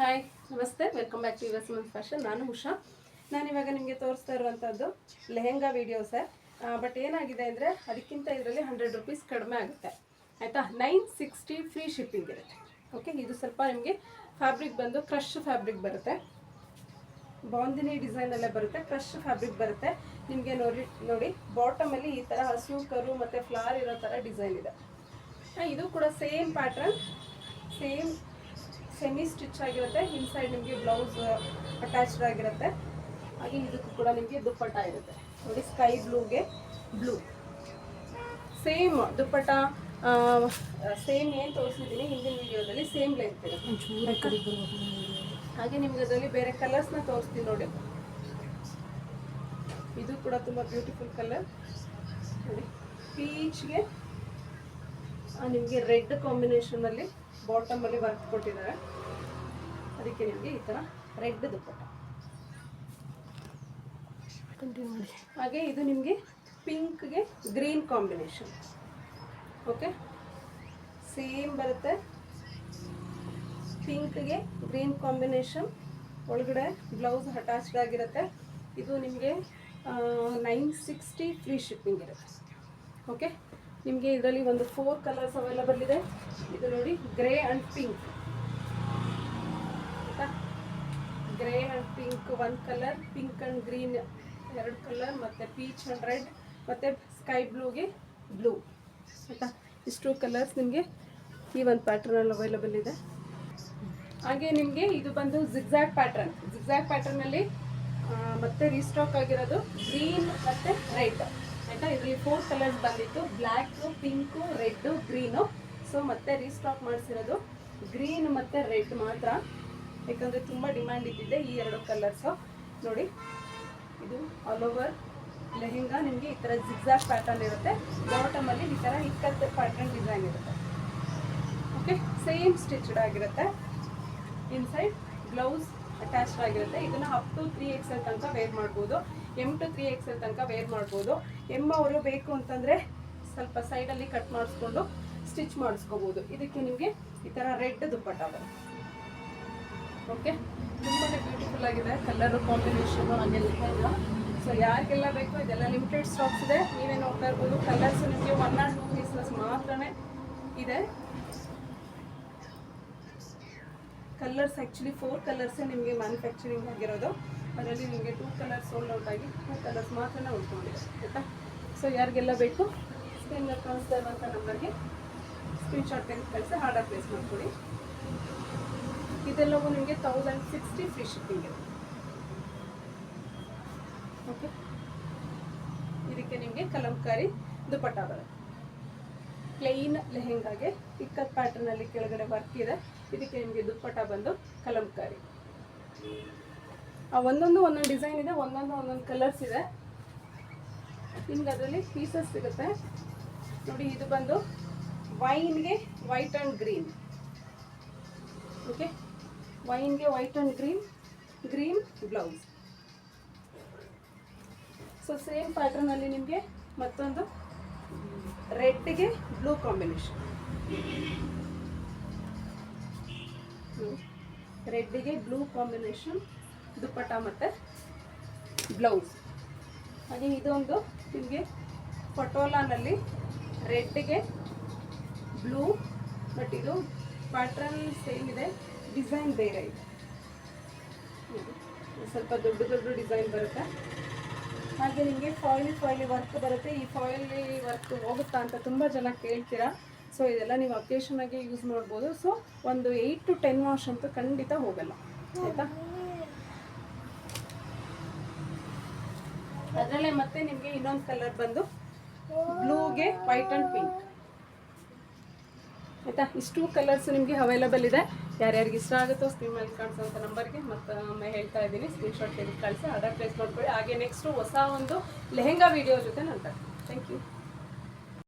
Hi ನಮಸ್ತೆ. Welcome back to ಯುವಸ್ ಮನ್ ಫ್ಯಾಷನ್ ನಾನು ಉಷಾ. ನಾನಿವಾಗ ನಿಮಗೆ ತೋರಿಸ್ತಾ ಇರುವಂಥದ್ದು ಲೆಹೆಂಗಾ ವಿಡಿಯೋಸೆ ಬಟ್ ಏನಾಗಿದೆ ಅಂದರೆ ಅದಕ್ಕಿಂತ ಇದರಲ್ಲಿ ಹಂಡ್ರೆಡ್ ರುಪೀಸ್ ಕಡಿಮೆ ಆಗುತ್ತೆ. ಆಯಿತಾ? ನೈನ್ ಸಿಕ್ಸ್ಟಿ ಫ್ರೀ ಶಿಪ್ಪಿಂಗ್ ಇರುತ್ತೆ. ಓಕೆ ಇದು ಸ್ವಲ್ಪ ನಿಮಗೆ ಫ್ಯಾಬ್ರಿಕ್ ಬಂದು ಕ್ರಶ್ ಫ್ಯಾಬ್ರಿಕ್ ಬರುತ್ತೆ. ಬಾಂದಿನಿ ಡಿಸೈನಲ್ಲೇ ಬರುತ್ತೆ ಕ್ರಶ್ ಫ್ಯಾಬ್ರಿಕ್ ಬರುತ್ತೆ. ನಿಮಗೆ ನೋಡಿ ನೋಡಿ ಬಾಟಮಲ್ಲಿ ಈ ಥರ ಹಸು, ಕರು ಮತ್ತು ಫ್ಲವರ್ ಇರೋ ಥರ ಡಿಸೈನ್ ಇದೆ. ಇದು ಕೂಡ same pattern same semi stitch ಆಗಿರುತ್ತೆ. ಇನ್ಸೈಡ್ ನಿಮಗೆ ಬ್ಲೌಸ್ ಅಟ್ಯಾಚ್ಡ್ ಆಗಿರುತ್ತೆ. ಹಾಗೆ ಇದಕ್ಕೂ ಕೂಡ ನಿಮಗೆ ದುಪ್ಪಟ್ಟ ಇರುತ್ತೆ. ನೋಡಿ ಸ್ಕೈ ಬ್ಲೂಗೆ ಬ್ಲೂ ಸೇಮ್ ದುಪ್ಪಟ್ಟ ಸೇಮ್ ಏನು ತೋರಿಸಿದ್ದೀನಿ ಹಿಂದಿನ ವಿಡಿಯೋದಲ್ಲಿ ಸೇಮ್ ಲೆಂತ್ ಇರುತ್ತೆ. ಹಾಗೆ ನಿಮ್ಗೆ ಅದರಲ್ಲಿ ಬೇರೆ ಕಲರ್ಸ್ನ ತೋರಿಸ್ತೀನಿ ನೋಡಿ. ಇದು ಕೂಡ ತುಂಬ ಬ್ಯೂಟಿಫುಲ್ ಕಲರ್ ನೋಡಿ ಪೀಚ್ಗೆ ನಿಮಗೆ ರೆಡ್ ಕಾಂಬಿನೇಷನಲ್ಲಿ ಬಾಟಮಲ್ಲಿ ವರ್ಕ್ ಕೊಟ್ಟಿದ್ದಾರೆ. ಅದಕ್ಕೆ ನಿಮಗೆ ಈ ಥರ ರೆಡ್ ದುಪ್ಪಟ್ಟ ಹಾಗೆ ಇದು ನಿಮಗೆ ಪಿಂಕ್ಗೆ ಗ್ರೀನ್ ಕಾಂಬಿನೇಷನ್ ಓಕೆ ಸೇಮ್ ಬರುತ್ತೆ. ಪಿಂಕ್ಗೆ ಗ್ರೀನ್ ಕಾಂಬಿನೇಷನ್ ಒಳಗಡೆ ಬ್ಲೌಸ್ ಅಟ್ಯಾಚ್ಡ್ ಆಗಿರುತ್ತೆ. ಇದು ನಿಮಗೆ ನೈನ್ ಸಿಕ್ಸ್ಟಿ ಫ್ರೀ ಶಿಪ್ಪಿಂಗ್ ಇರುತ್ತೆ. ಓಕೆ ನಿಮಗೆ ಇದರಲ್ಲಿ ಒಂದು ಫೋರ್ ಕಲರ್ಸ್ ಅವೈಲಬಲ್ ಇದೆ. ಇದು ನೋಡಿ ಗ್ರೇ ಆ್ಯಂಡ್ ಪಿಂಕ್ ಆಯಿತಾ grey and pink one colour pink and green ಎರಡು ಕಲರ್ ಮತ್ತು ಪೀಚ್ ಆ್ಯಂಡ್ ರೆಡ್ ಮತ್ತು ಸ್ಕೈ ಬ್ಲೂಗೆ ಬ್ಲೂ ಆಯಿತಾ? ಇಷ್ಟು ಕಲರ್ಸ್ ನಿಮಗೆ ಈ ಒಂದು ಪ್ಯಾಟ್ರನಲ್ಲಿ ಅವೈಲಬಲ್ ಇದೆ. ಹಾಗೆ ನಿಮಗೆ ಇದು ಬಂದು ಜಿಗ್ಜಾಗ್ ಪ್ಯಾಟ್ರನ್ ಜಿಗ್ಜಾಗ್ ಪ್ಯಾಟ್ರನಲ್ಲಿ ಮತ್ತೆ ರೀಸ್ಟಾಕ್ ಆಗಿರೋದು ಗ್ರೀನ್ ಮತ್ತು ರೆಡ್ ಆಯಿತಾ? ಇದರಲ್ಲಿ ಫೋರ್ ಕಲರ್ಸ್ ಬಂದಿತ್ತು. Black pink red green so ಮತ್ತೆ ರೀಸ್ಟಾಕ್ ಮಾಡಿಸಿರೋದು ಗ್ರೀನ್ ಮತ್ತು ರೆಡ್ ಮಾತ್ರ. ಯಾಕಂದರೆ ತುಂಬ ಡಿಮ್ಯಾಂಡ್ ಇದ್ದಿದೆ ಈ ಎರಡು ಕಲರ್ಸು ನೋಡಿ, ಇದು ಆಲ್ ಓವರ್ ಲೆಹೆಂಗಾ ನಿಮಗೆ ಈ ಥರ ಜಿಗ್ಜಾಗ್ ಪ್ಯಾಟರ್ನ್ ಇರುತ್ತೆ. ಬಾಟಮಲ್ಲಿ ಈ ಥರ ಇಕ್ಕತ್ತು ಪ್ಯಾಟರ್ನ್ ಡಿಸೈನ್ ಇರುತ್ತೆ. ಓಕೆ ಸೇಮ್ ಸ್ಟಿಚ್ಡ್ ಆಗಿರುತ್ತೆ. ಇನ್ಸೈಡ್ ಬ್ಲೌಸ್ ಅಟ್ಯಾಚ್ಡ್ ಆಗಿರುತ್ತೆ. ಇದನ್ನ ಅಪ್ ಟು ತ್ರೀ ಎಕ್ಸೆಲ್ ತನಕ ವೇರ್ ಮಾಡ್ಬೋದು. ಎಂ ಟು ತ್ರೀ ಎಕ್ಸೆಲ್ ತನಕ ವೇರ್ ಮಾಡ್ಬೋದು. ಎಂ ಅವರು ಬೇಕು ಅಂತಂದರೆ ಸ್ವಲ್ಪ ಸೈಡಲ್ಲಿ ಕಟ್ ಮಾಡಿಸ್ಕೊಂಡು ಸ್ಟಿಚ್ ಮಾಡಿಸ್ಕೋಬೋದು. ಇದಕ್ಕೆ ನಿಮಗೆ ಈ ಥರ ರೆಡ್ ದುಪ್ಪಟ್ಟ ಬರುತ್ತೆ. ಓಕೆ ತುಂಬಾ ಬ್ಯೂಟಿಫುಲ್ ಆಗಿದೆ. ಕಲರು ಕಾಂಬಿನೇಷನು ಹಾಗೆಲ್ಲ ಸೊ ಯಾರಿಗೆಲ್ಲ ಬೇಕು ಇದೆಲ್ಲ ಲಿಮಿಟೆಡ್ ಸ್ಟಾಕ್ಸ್ ಇದೆ. ನೀವೇ ನೋಡ್ತಾ ಇರ್ಬೋದು. ಕಲರ್ಸ್ ನಿಮಗೆ ಒನ್ ಆರ್ ಟೂ ಪೀಸಸ್ ಮಾತ್ರನೇ ಇದೆ. ಕಲರ್ಸ್ ಆ್ಯಕ್ಚುಲಿ ಫೋರ್ ಕಲರ್ಸೇ ನಿಮಗೆ ಮ್ಯಾನುಫ್ಯಾಕ್ಚರಿಂಗ್ ಆಗಿರೋದು. ಅದರಲ್ಲಿ ನಿಮಗೆ ಟೂ ಕಲರ್ಸ್ ಸೋಲ್ಡ್ ಔಟ್ ಆಗಿ ಟೂ ಕಲರ್ಸ್ ಮಾತ್ರನೇ ಉಳ್ಕೊಂಡಿದೆ. ಆಯಿತಾ? ಸೊ ಯಾರಿಗೆಲ್ಲ ಬೇಕು? ಸ್ಕ್ರೀನಲ್ಲಿ ಕಾಣಿಸ್ತಾ ಇರುವಂಥ ನಂಬರ್ಗೆ ಸ್ಕ್ರೀನ್ಶಾಟ್ ತೆಗೆದು ಕಳಿಸಿ ಆರ್ಡರ್ ಪ್ಲೇಸ್ ಮಾಡ್ಕೊಳ್ಳಿ. ಇದೆಲ್ಲವೂ ನಿಮಗೆ ತೌಸಂಡ್ ಸಿಕ್ಸ್ಟಿ ಫ್ರೀ ಶಿಪ್ಪಿಂಗ್ ಇದೆ ಓಕೆ ಇದಕ್ಕೆ ನಿಮಗೆ ಕಲಂಕಾರಿ ದುಪ್ಪಟ್ಟ ಬರುತ್ತೆ. ಪ್ಲೈನ್ ಲೆಹೆಂಗಾಗೆ ಇಕ್ಕತ್ ಪ್ಯಾಟರ್ನಲ್ಲಿ ಕೆಳಗಡೆ ವರ್ಕ್ ಇದೆ. ಇದಕ್ಕೆ ನಿಮಗೆ ದುಪ್ಪಟ್ಟ ಬಂದು ಕಲಂಕಾರಿ. ಆ ಒಂದೊಂದು ಒಂದೊಂದು ಡಿಸೈನ್ ಇದೆ, ಒಂದೊಂದು ಒಂದೊಂದು ಕಲರ್ಸ್ ಇದೆ. ನಿಮ್ಗೆ ಅದರಲ್ಲಿ ಪೀಸಸ್ ಸಿಗುತ್ತೆ. ನೋಡಿ, ಇದು ಬಂದು ವೈನ್ಗೆ white and green okay ವೈನ್ಗೆ white and green green blouse. So same ಪ್ಯಾಟ್ರನಲ್ಲಿ ನಿಮಗೆ ಮತ್ತೊಂದು ರೆಡ್ಗೆ ಬ್ಲೂ ಕಾಂಬಿನೇಷನ್. ರೆಡ್ಡಿಗೆ ಬ್ಲೂ ಕಾಂಬಿನೇಷನ್ ದುಪ್ಪಟ್ಟ ಮತ್ತು ಬ್ಲೌಸ್. ಹಾಗೆ ಇದೊಂದು ನಿಮಗೆ ಪಟೋಲಾನಲ್ಲಿ ರೆಡ್ಗೆ ಬ್ಲೂ, ಬಟ್ ಇದು ಪ್ಯಾಟ್ರನ್ ಸೇಮ್ ಇದೆ. ಡಿಸೈನ್ ಬೇರೆ ಇದೆ. ಸ್ವಲ್ಪ ದೊಡ್ಡ ದೊಡ್ಡ ಡಿಸೈನ್ ಬರುತ್ತೆ. ಹಾಗೆ ನಿಮಗೆ ಫಾಯ್ಲಿ ಫಾಯ್ಲಿ ವರ್ಕ್ ಬರುತ್ತೆ. ಈ ಫಾಯ್ಲಿ ವರ್ಕ್ ಹೋಗುತ್ತಾ ಅಂತ ತುಂಬ ಜನ ಕೇಳ್ತೀರಾ. ಸೊ ಇದೆಲ್ಲ ನೀವು ಅಕೇಶನ್ ಆಗಿ ಯೂಸ್ ಮಾಡ್ಬೋದು. ಸೊ ಒಂದು ಏಯ್ಟ್ ಟು ಟೆನ್ ವಾಶ್ ಅಂತೂ ಖಂಡಿತ ಹೋಗಲ್ಲ. ಆಯಿತಾ? ಅದರಲ್ಲೇ ಮತ್ತೆ ನಿಮಗೆ ಇನ್ನೊಂದು ಕಲರ್ ಬಂದು ಬ್ಲೂಗೆ ವೈಟ್ ಆ್ಯಂಡ್ ಪಿಂಕ್ ಆಯಿತಾ? ಇಷ್ಟು ಕಲರ್ಸ್ ನಿಮಗೆ ಅವೈಲಬಲ್ ಇದೆ. ಯಾರ್ಯಾರಿಗೆ ಇಷ್ಟ ಆಗುತ್ತೋ ಸ್ಕ್ರೀನ್ ಮೇಲೆ ಕಾಣಿಸೋಂಥ ನಂಬರ್ಗೆ ಮತ್ತೊಮ್ಮೆ ಹೇಳ್ತಾ ಇದ್ದೀನಿ ಸ್ಕ್ರೀನ್ಶಾಟ್ ತೆಗೆದು ಕಳಿಸಿ ಆರ್ಡರ್ ಪ್ಲೇಸ್ ಮಾಡ್ಕೊಳ್ಳಿ ಹಾಗೆ ನೆಕ್ಸ್ಟು ಹೊಸ ಒಂದು ಲೆಹೆಂಗಾ ವಿಡಿಯೋ ಜೊತೆ ನಾನು ಥ್ಯಾಂಕ್ ಯು